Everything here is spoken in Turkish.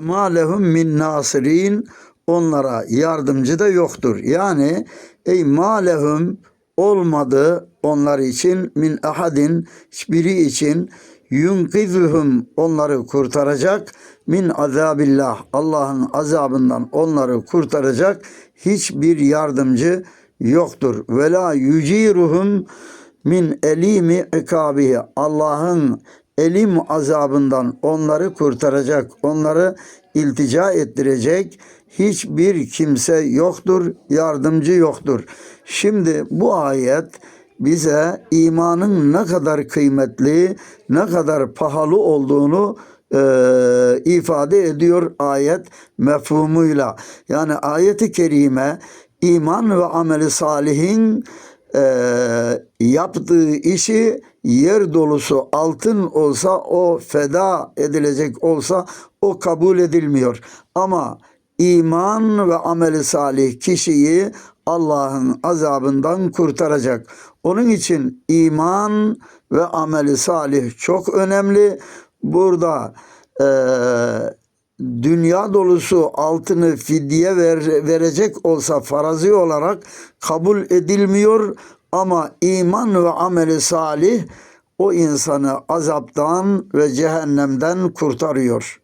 ma lehum min nasirin onlara yardımcı da yoktur. Yani ey ma lehum olmadı onlar için min ahadin hiçbiri için yunkizuhum onları kurtaracak min azabillah Allah'ın azabından onları kurtaracak hiçbir yardımcı yoktur. Ve la yuciruhum min elimi ikabihi Allah'ın elim azabından onları kurtaracak, onları iltica ettirecek hiçbir kimse yoktur, yardımcı yoktur. Şimdi bu ayet bize imanın ne kadar kıymetli, ne kadar pahalı olduğunu e, ifade ediyor ayet mefhumuyla. Yani ayeti kerime iman ve ameli salihin e, yaptığı işi yer dolusu altın olsa o feda edilecek olsa o kabul edilmiyor. Ama iman ve ameli salih kişiyi Allah'ın azabından kurtaracak. Onun için iman ve ameli salih çok önemli. Burada eee dünya dolusu altını fidye ver, verecek olsa farazi olarak kabul edilmiyor ama iman ve ameli salih o insanı azaptan ve cehennemden kurtarıyor.